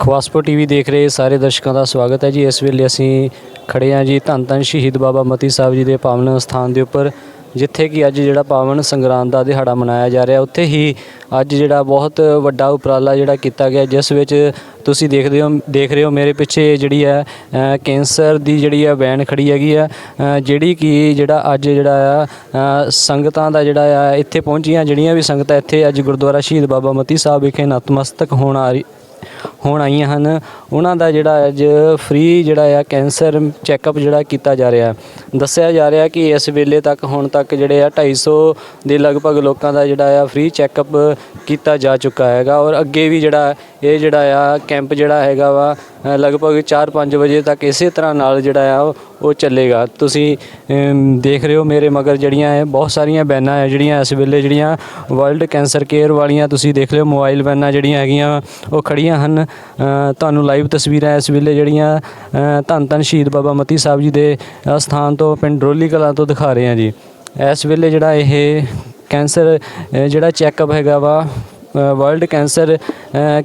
ਖਵਾਸਪੋ TV ਦੇਖ ਰਹੇ ਸਾਰੇ ਦਰਸ਼ਕਾਂ ਦਾ ਸਵਾਗਤ ਹੈ ਜੀ। ਇਸ ਵੇਲੇ ਅਸੀਂ ਖੜੇ ਹਾਂ ਜੀ ਧੰਨ ਧੰਨ ਸ਼ਹੀਦ ਬਾਬਾ ਮਤੀ ਸਾਹਿਬ ਜੀ ਦੇ ਪਾਵਨ ਸਥਾਨ ਦੇ ਉੱਪਰ। ਜਿੱਥੇ ਕਿ ਅੱਜ ਜਿਹੜਾ ਪਾਵਨ ਸੰਗਰਾਂਦ ਦਾ ਦਿਹਾੜਾ ਮਨਾਇਆ ਜਾ ਰਿਹਾ, ਉੱਥੇ ਹੀ ਅੱਜ ਜਿਹੜਾ ਬਹੁਤ ਵੱਡਾ ਉਪਰਾਲਾ ਜਿਹੜਾ ਕੀਤਾ ਗਿਆ, ਜਿਸ ਵਿੱਚ ਤੁਸੀਂ ਦੇਖਦੇ ਹੋ, ਦੇਖ ਰਹੇ ਹੋ ਮੇਰੇ ਪਿੱਛੇ ਜਿਹੜੀ ਹੈ ਕੈਂਸਰ ਦੀ ਜਿਹੜੀ ਹੈ ਵੈਨ ਖੜੀ ਹੈਗੀ ਆ ਜਿਹੜੀ ਕਿ ਜਿਹੜਾ ਅੱਜ ਜਿਹੜਾ ਆ ਸੰਗਤਾਂ ਦਾ ਜਿਹੜਾ ਆ, ਇੱਥੇ ਪਹੁੰਚੀਆਂ ਜਿਹੜੀਆਂ ਵੀ ਸੰਗਤਾਂ ਇੱਥੇ ਅੱਜ ਗੁਰਦੁਆਰਾ ਸ਼ਹੀਦ ਬਾਬਾ ਮਤੀ ਸਾਹਿਬ ਵਿਖੇ ਨਤਮਸਤਕ ਹੋਣ ਆ ਰਹੀ ਹੋਣ ਆਈਆਂ ਹਨ। ਉਹਨਾਂ ਦਾ ਜਿਹੜਾ ਅੱਜ ਫ੍ਰੀ ਜਿਹੜਾ ਆ ਕੈਂਸਰ ਚੈੱਕਅਪ ਜਿਹੜਾ ਕੀਤਾ ਜਾ ਰਿਹਾ। ਦੱਸਿਆ ਜਾ ਰਿਹਾ ਕਿ ਇਸ ਵੇਲੇ ਤੱਕ ਹੁਣ ਤੱਕ ਜਿਹੜੇ ਆ 250 ਦੇ ਲਗਭਗ ਲੋਕਾਂ ਦਾ ਜਿਹੜਾ ਆ ਫ੍ਰੀ ਚੈੱਕਅਪ ਕੀਤਾ ਜਾ ਚੁੱਕਾ ਹੈਗਾ। ਔਰ ਅੱਗੇ ਵੀ ਜਿਹੜਾ ਇਹ ਜਿਹੜਾ ਆ ਕੈਂਪ ਜਿਹੜਾ ਹੈਗਾ ਵਾ ਲਗਭਗ 4-5 ਵਜੇ ਤੱਕ ਇਸੇ ਤਰ੍ਹਾਂ ਨਾਲ ਜਿਹੜਾ ਆ ਉਹ- ਚੱਲੇਗਾ। ਤੁਸੀਂ ਦੇਖ ਰਹੇ ਹੋ ਮੇਰੇ ਮਗਰ ਜਿਹੜੀਆਂ ਹੈ ਬਹੁਤ ਸਾਰੀਆਂ ਬੈਨਾਂ ਹੈ ਜਿਹੜੀਆਂ ਇਸ ਵੇਲੇ ਜਿਹੜੀਆਂ ਵਰਲਡ ਕੈਂਸਰ ਕੇਅਰ ਵਾਲੀਆਂ ਤੁਸੀਂ ਦੇਖ ਲਿਓ ਮੋਬਾਈਲ ਬੈਨਾਂ ਜਿਹੜੀਆਂ ਹੈਗੀਆਂ ਉਹ ਖੜੀਆਂ ਹਨ। ਅ, ਤੁਹਾਨੂੰ ਲਾਈਵ ਤਸਵੀਰਾਂ ਇਸ ਵੇਲੇ ਜਿਹੜੀਆਂ ਧੰਨ ਧੰਨ ਸ਼ਹੀਦ ਬਾਬਾ ਮਤੀ ਸਾਹਿਬ ਜੀ ਦੇ ਅ, ਸਥਾਨ ਤੋਂ ਪਿੰਡ ਰੋਲੀ ਕਲਾਂ ਤੋਂ ਦਿਖਾ ਰਹੇ ਹਾਂ ਜੀ। ਇਸ ਵੇਲੇ ਜਿਹੜਾ ਇਹ ਕੈਂਸਰ ਜਿਹੜਾ ਚੈੱਕਅਪ ਹੈਗਾ ਵਾ world cancer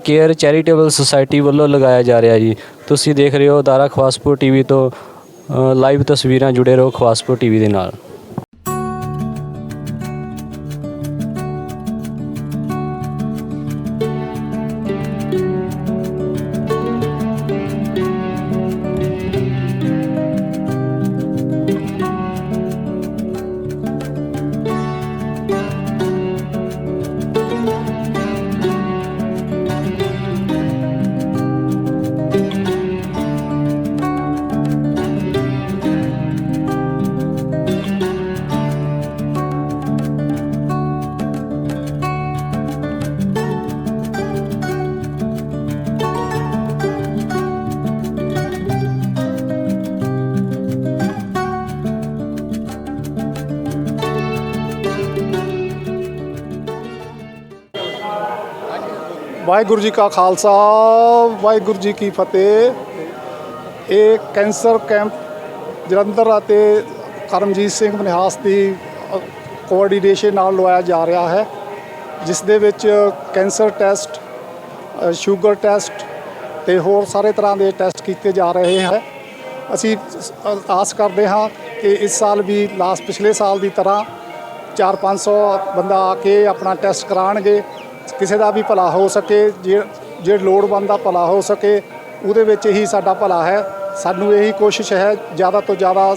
care charitable society ਵੱਲੋਂ ਲਗਾਇਆ ਜਾ ਰਿਹਾ ਜੀ। ਤੁਸੀਂ ਦੇਖ ਰਹੇ ਹੋ ਦਾਰਾ ਖਵਾਸਪੁਰ ਟੀਵੀ ਤੋਂ ਲਾਈਵ ਤਸਵੀਰਾਂ ਜੁੜੇ ਰਹੋ ਖਵਾਸਪੁਰ ਟੀਵੀ ਦੇ ਨਾਲ। ਵਾਹਿਗੁਰੂ ਜੀ ਕਾ ਖਾਲਸਾ, ਵਾਹਿਗੁਰੂ ਜੀ ਕੀ ਫਤਿਹ। ਇਹ ਕੈਂਸਰ ਕੈਂਪ ਜਲੰਧਰ ਅਤੇ ਕਰਮਜੀਤ ਸਿੰਘ ਮਨਿਹਾਸ ਦੀ ਕੋਆਰਡੀਨੇਸ਼ਨ ਨਾਲ ਲਵਾਇਆ ਜਾ ਰਿਹਾ ਹੈ, ਜਿਸ ਦੇ ਵਿੱਚ ਕੈਂਸਰ ਟੈਸਟ ਸ਼ੂਗਰ ਟੈਸਟ ਤੇ ਹੋਰ ਸਾਰੇ ਤਰ੍ਹਾਂ ਦੇ ਟੈਸਟ ਕੀਤੇ ਜਾ ਰਹੇ ਹਨ। ਅਸੀਂ ਆਸ ਕਰਦੇ ਹਾਂ ਕਿ ਇਸ ਸਾਲ ਵੀ ਲਾਸਟ ਪਿਛਲੇ ਸਾਲ ਦੀ ਤਰ੍ਹਾਂ 4-500 ਬੰਦਾ ਆ ਕੇ ਆਪਣਾ ਟੈਸਟ ਕਰਾਣਗੇ। ਕਿਸੇ ਦਾ ਵੀ ਭਲਾ ਹੋ ਸਕੇ, ਜੇ ਜੇ ਲੋੜਵੰਦ ਦਾ ਭਲਾ ਹੋ ਸਕੇ, ਉਹਦੇ ਵਿੱਚ ਹੀ ਸਾਡਾ ਭਲਾ ਹੈ। ਸਾਨੂੰ ਇਹੀ ਕੋਸ਼ਿਸ਼ ਹੈ, ਜ਼ਿਆਦਾ ਤੋਂ ਜ਼ਿਆਦਾ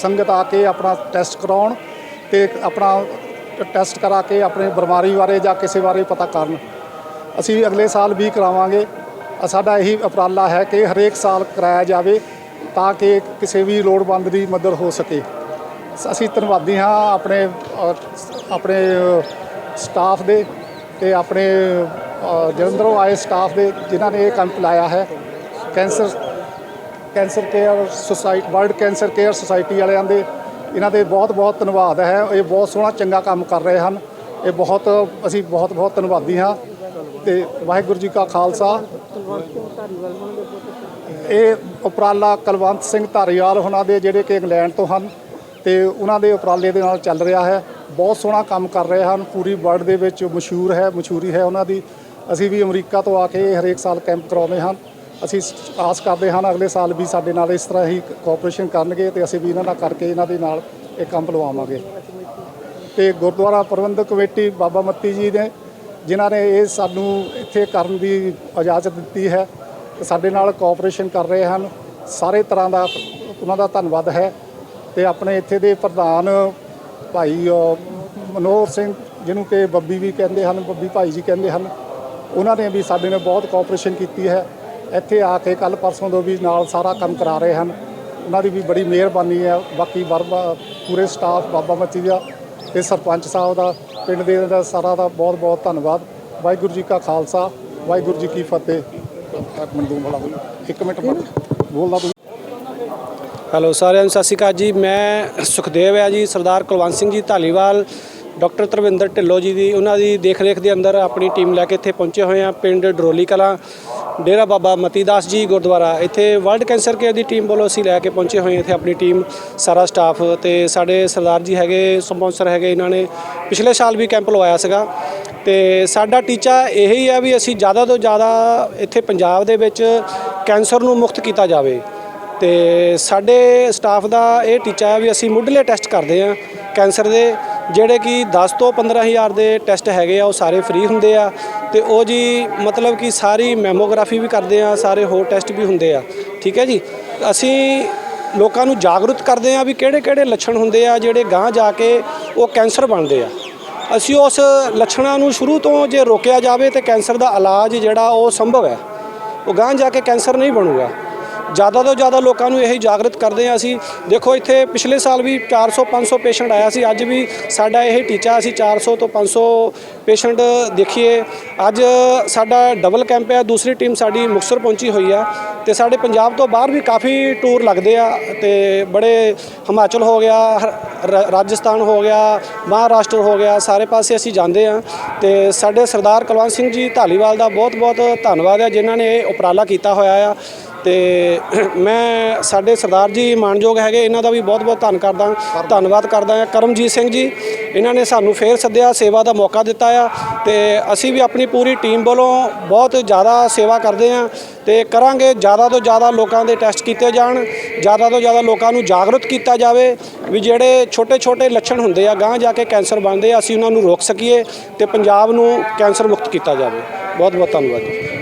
ਸੰਗਤ ਆ ਕੇ ਆਪਣਾ ਟੈਸਟ ਕਰਾਉਣ ਤੇ ਆਪਣਾ ਟੈਸਟ ਕਰਾ ਕੇ ਆਪਣੇ ਬਿਮਾਰੀ ਬਾਰੇ ਜਾਂ ਕਿਸੇ ਬਾਰੇ ਪਤਾ ਕਰਨ। ਅਸੀਂ ਵੀ ਅਗਲੇ ਸਾਲ ਵੀ ਕਰਾਵਾਂਗੇ। ਸਾਡਾ ਇਹੀ ਉਪਰਾਲਾ ਹੈ ਕਿ ਹਰੇਕ ਸਾਲ ਕਰਾਇਆ ਜਾਵੇ ਤਾਂ ਕਿ ਕਿਸੇ ਵੀ ਲੋੜਵੰਦ ਦੀ ਮਦਦ ਹੋ ਸਕੇ। ਅਸੀਂ ਧੰਨਵਾਦੀ ਹਾਂ ਆਪਣੇ ਆਪਣੇ ਸਟਾਫ ਦੇ ਤੇ ਆਪਣੇ ਜਲੰਧਰੋਂ ਆਏ ਸਟਾਫ ਦੇ ਜਿਨ੍ਹਾਂ ਨੇ ਇਹ ਕੈਂਪ ਲਾਇਆ ਹੈ। Cancer cancer care society world cancer care society ਵਾਲਿਆਂ ਦੇ, ਇਹਨਾਂ ਦੇ ਬਹੁਤ ਬਹੁਤ ਧੰਨਵਾਦ ਹੈ। ਇਹ ਬਹੁਤ ਸੋਹਣਾ, ਚੰਗਾ ਕੰਮ ਕਰ ਰਹੇ ਹਨ। ਇਹ ਬਹੁਤ, ਅਸੀਂ ਬਹੁਤ ਬਹੁਤ ਧੰਨਵਾਦੀ ਹਾਂ। ਤੇ ਵਾਹਿਗੁਰੂ ਜੀ ਕਾ ਖਾਲਸਾ। ਇਹ ਉਪਰਾਲਾ ਕੁਲਵੰਤ ਸਿੰਘ ਧਾਰੀਵਾਲ ਉਹਨਾਂ ਦੇ, ਜਿਹੜੇ ਕਿ ਇੰਗਲੈਂਡ ਤੋਂ ਹਨ, ਤੇ ਉਹਨਾਂ ਦੇ ਉਪਰਾਲੇ ਦੇ ਨਾਲ ਚੱਲ ਰਿਹਾ ਹੈ। ਬਹੁਤ ਸੋਹਣਾ ਕੰਮ ਕਰ ਰਹੇ ਹਨ। ਪੂਰੀ ਵਰਲਡ ਦੇ ਵਿੱਚ ਮਸ਼ਹੂਰ ਹੈ, ਮਸ਼ਹੂਰੀ ਹੈ ਉਹਨਾਂ ਦੀ। ਅਸੀਂ ਵੀ ਅਮਰੀਕਾ ਤੋਂ ਆ ਕੇ ਹਰੇਕ ਸਾਲ ਕੈਂਪ ਕਰਾਉਂਦੇ ਹਨ ਅਸੀਂ ਆਸ ਕਰਦੇ ਹਾਂ ਅਗਲੇ ਸਾਲ ਵੀ ਸਾਡੇ ਨਾਲ ਇਸ ਤਰ੍ਹਾਂ ਹੀ ਕੋਆਪਰੇਸ਼ਨ ਕਰਨਗੇ ਤੇ ਅਸੀਂ ਵੀ ਇਹਨਾਂ ਨਾਲ ਕਰਕੇ ਇਹਨਾਂ ਦੇ ਨਾਲ ਇਹ ਕੰਮ ਲਵਾਵਾਂਗੇ। ਤੇ ਗੁਰਦੁਆਰਾ ਪ੍ਰਬੰਧਕ ਕਮੇਟੀ ਬਾਬਾ ਮੱਤੀ ਜੀ ਨੇ, ਜਿਨ੍ਹਾਂ ਨੇ ਇਹ ਸਾਨੂੰ ਇੱਥੇ ਕਰਨ ਦੀ ਇਜਾਜ਼ਤ ਦਿੱਤੀ ਹੈ, ਸਾਡੇ ਨਾਲ ਕੋਆਪਰੇਸ਼ਨ ਕਰ ਰਹੇ ਹਨ। ਸਾਰੇ ਤਰ੍ਹਾਂ ਦਾ ਉਹਨਾਂ ਦਾ ਧੰਨਵਾਦ ਹੈ। ਤੇ ਆਪਣੇ ਇੱਥੇ ਦੇ ਪ੍ਰਧਾਨ ਭਾਈ ਮਨੋਹਰ ਸਿੰਘ ਜਿਹਨੂੰ ਕਿ ਬੱਬੀ ਵੀ ਕਹਿੰਦੇ ਹਨ, ਬੱਬੀ ਭਾਈ ਜੀ ਕਹਿੰਦੇ ਹਨ, ਉਹਨਾਂ ਨੇ ਵੀ ਸਾਡੇ ਨਾਲ ਬਹੁਤ ਕੋਆਪਰੇਸ਼ਨ ਕੀਤੀ ਹੈ। ਇੱਥੇ ਆ ਕੇ ਕੱਲ ਪਰਸੋਂ ਤੋਂ ਵੀ ਨਾਲ ਸਾਰਾ ਕੰਮ ਕਰਾ ਰਹੇ ਹਨ। ਉਹਨਾਂ ਦੀ ਵੀ ਬੜੀ ਮਿਹਰਬਾਨੀ ਹੈ। ਬਾਕੀ ਵਰਬਾ ਪੂਰੇ ਸਟਾਫ ਬਾਬਾ ਮੱਤੀ ਦਾ ਤੇ ਸਰਪੰਚ ਸਾਹਿਬ ਦਾ, ਪਿੰਡ ਦੇ ਦਾ ਸਾਰਾ ਦਾ ਬਹੁਤ ਬਹੁਤ ਧੰਨਵਾਦ। ਵਾਹਿਗੁਰੂ ਜੀ ਕਾ ਖਾਲਸਾ, ਵਾਹਿਗੁਰੂ ਜੀ ਕੀ ਫਤਿਹ। ਇੱਕ ਮਿੰਟ ਬੋਲਦਾ ਤੁਸੀਂ ਹੈਲੋ, ਸਾਰਿਆਂ ਨੂੰ ਸਤਿ ਸ਼੍ਰੀ ਅਕਾਲ ਜੀ। ਮੈਂ ਸੁਖਦੇਵ ਹੈ ਜੀ, ਸਰਦਾਰ ਕੁਲਵੰਤ ਸਿੰਘ ਜੀ ਧਾਲੀਵਾਲ, ਡਾਕਟਰ ਤਰਵਿੰਦਰ ਢਿੱਲੋਂ ਜੀ ਦੀ। ਉਹਨਾਂ ਦੀ ਦੇਖ ਰੇਖ ਦੇ ਅੰਦਰ ਆਪਣੀ ਟੀਮ ਲੈ ਕੇ ਇੱਥੇ ਪਹੁੰਚੇ ਹੋਏ ਆ, ਪਿੰਡ ਡਰੋਲੀ ਕਲਾਂ, ਡੇਰਾ ਬਾਬਾ ਮਤੀਦਾਸ ਜੀ ਗੁਰਦੁਆਰਾ। ਇੱਥੇ ਵਰਲਡ ਕੈਂਸਰ ਕੇਅਰ ਦੀ ਟੀਮ ਵੱਲੋਂ ਅਸੀਂ ਲੈ ਕੇ ਪਹੁੰਚੇ ਹੋਏ ਇੱਥੇ ਆਪਣੀ ਟੀਮ, ਸਾਰਾ ਸਟਾਫ ਤੇ ਸਾਡੇ ਸਰਦਾਰ ਜੀ ਹੈਗੇ, ਸਪਾਂਸਰ ਹੈਗੇ, ਇਹਨਾਂ ਨੇ ਪਿਛਲੇ ਸਾਲ ਵੀ ਕੈਂਪ ਲਵਾਇਆ ਸੀਗਾ। ਤੇ ਸਾਡਾ ਟੀਚਾ ਇਹੀ ਆ ਵੀ ਅਸੀਂ ਜ਼ਿਆਦਾ ਤੋਂ ਜ਼ਿਆਦਾ ਇੱਥੇ ਪੰਜਾਬ ਦੇ ਵਿੱਚ ਕੈਂਸਰ ਨੂੰ ਮੁਕਤ ਕੀਤਾ ਜਾਵੇ। ਤੇ ਸਾਡੇ ਸਟਾਫ ਦਾ ਇਹ ਟੀਚਾ ਹੈ ਵੀ ਅਸੀਂ ਮੁੱਢਲੇ ਟੈਸਟ ਕਰਦੇ ਆ ਕੈਂਸਰ ਦੇ, ਜਿਹੜੇ ਕਿ 10 ਤੋਂ 15000 ਦੇ ਟੈਸਟ ਹੈਗੇ ਆ, ਉਹ ਸਾਰੇ ਫ੍ਰੀ ਹੁੰਦੇ ਆ ਤੇ ਉਹ ਜੀ ਮਤਲਬ ਕਿ ਸਾਰੀ ਮੈਮੋਗ੍ਰਾਫੀ ਵੀ ਕਰਦੇ ਆ, ਸਾਰੇ ਹੋਰ ਟੈਸਟ ਵੀ ਹੁੰਦੇ ਆ, ਠੀਕ ਹੈ ਜੀ? ਅਸੀਂ ਲੋਕਾਂ ਨੂੰ ਜਾਗਰੂਕ ਕਰਦੇ ਆ ਵੀ ਕਿਹੜੇ ਕਿਹੜੇ ਲੱਛਣ ਹੁੰਦੇ ਆ, ਜਿਹੜੇ ਗਾਂ ਜਾ ਕੇ ਉਹ ਕੈਂਸਰ ਬਣਦੇ ਆ। ਅਸੀਂ ਉਸ ਲੱਛਣਾਂ ਨੂੰ ਸ਼ੁਰੂ ਤੋਂ ਜੇ ਰੋਕਿਆ ਜਾਵੇ ਤੇ ਕੈਂਸਰ ਦਾ ਇਲਾਜ ਜਿਹੜਾ ਉਹ ਸੰਭਵ ਹੈ। ਉਹ ਗਾਂ ਜਾ ਕੇ ਕੈਂਸਰ ਨਹੀਂ ਬਣੂਗਾ। ਜ਼ਿਆਦਾ ਤੋਂ ਜ਼ਿਆਦਾ ਲੋਕਾਂ ਨੂੰ ਇਹੀ ਜਾਗਰਤ ਕਰਦੇ ਆ ਅਸੀਂ। ਦੇਖੋ ਇੱਥੇ ਪਿਛਲੇ ਸਾਲ ਵੀ 400 500 ਪੇਸ਼ੈਂਟ ਆਇਆ ਸੀ, ਅੱਜ ਵੀ ਸਾਡਾ ਇਹ ਟੀਚਾ ਅਸੀਂ 400 ਤੋਂ 500 ਪੇਸ਼ੈਂਟ ਦੇਖੀਏ। ਅੱਜ ਸਾਡਾ ਡਬਲ ਕੈਂਪ ਹੈ, ਦੂਸਰੀ ਟੀਮ ਸਾਡੀ ਮੁਕਤਸਰ ਪਹੁੰਚੀ ਹੋਈ ਆ ਤੇ ਸਾਡੇ ਪੰਜਾਬ ਤੋਂ ਬਾਹਰ ਵੀ ਕਾਫੀ ਟੂਰ ਲੱਗਦੇ ਆ ਤੇ ਬੜੇ ਹਿਮਾਚਲ ਹੋ ਗਿਆ ਰ- ਰਾਜਸਥਾਨ ਹੋ ਗਿਆ, ਮਹਾਰਾਸ਼ਟਰ ਹੋ ਗਿਆ, ਸਾਰੇ ਪਾਸੇ ਅਸੀਂ ਜਾਂਦੇ ਆ ਤੇ ਸਾਡੇ ਸਰਦਾਰ ਕੁਲਵੰਤ ਸਿੰਘ ਜੀ ਢਾਲੀਵਾਲ ਦਾ ਬਹੁਤ ਬਹੁਤ ਧੰਨਵਾਦ ਹੈ ਜਿਨ੍ਹਾਂ ਨੇ ਇਹ ਉਪਰਾਲਾ ਕੀਤਾ ਹੋਇਆ ਆ ਤੇ ਮੈਂ ਸਾਡੇ ਸਰਦਾਰ ਜੀ ਮਾਨਯੋਗ ਹੈਗੇ, ਇਹਨਾਂ ਦਾ ਵੀ ਬਹੁਤ ਬਹੁਤ ਧੰਨ ਕਰਦਾ, ਧੰਨਵਾਦ ਕਰਦਾ ਹਾਂ। ਕਰਮਜੀਤ ਸਿੰਘ ਜੀ ਇਹਨਾਂ ਨੇ ਸਾਨੂੰ ਫੇਰ ਸੱਦਿਆ, ਸੇਵਾ ਦਾ ਮੌਕਾ ਦਿੱਤਾ ਆ ਤੇ ਅਸੀਂ ਵੀ ਆਪਣੀ ਪੂਰੀ ਟੀਮ ਵੱਲੋਂ ਬਹੁਤ ਜ਼ਿਆਦਾ ਸੇਵਾ ਕਰਦੇ ਆ ਤੇ ਕਰਾਂਗੇ, ਜ਼ਿਆਦਾ ਤੋਂ ਜ਼ਿਆਦਾ ਲੋਕਾਂ ਦੇ ਟੈਸਟ ਕੀਤੇ ਜਾਣ, ਜ਼ਿਆਦਾ ਤੋਂ ਜ਼ਿਆਦਾ ਲੋਕਾਂ ਨੂੰ ਜਾਗਰੂਕ ਕੀਤਾ ਜਾਵੇ ਵੀ ਜਿਹੜੇ ਛੋਟੇ ਛੋਟੇ ਲੱਛਣ ਹੁੰਦੇ ਆ ਗਾਂ ਜਾ ਕੇ ਕੈਂਸਰ ਬਣਦੇ ਆ, ਅਸੀਂ ਉਹਨਾਂ ਨੂੰ ਰੋਕ ਸਕੀਏ ਤੇ ਪੰਜਾਬ ਨੂੰ ਕੈਂਸਰ ਮੁਕਤ ਕੀਤਾ ਜਾਵੇ। ਬਹੁਤ ਬਹੁਤ ਧੰਨਵਾਦ ਜੀ।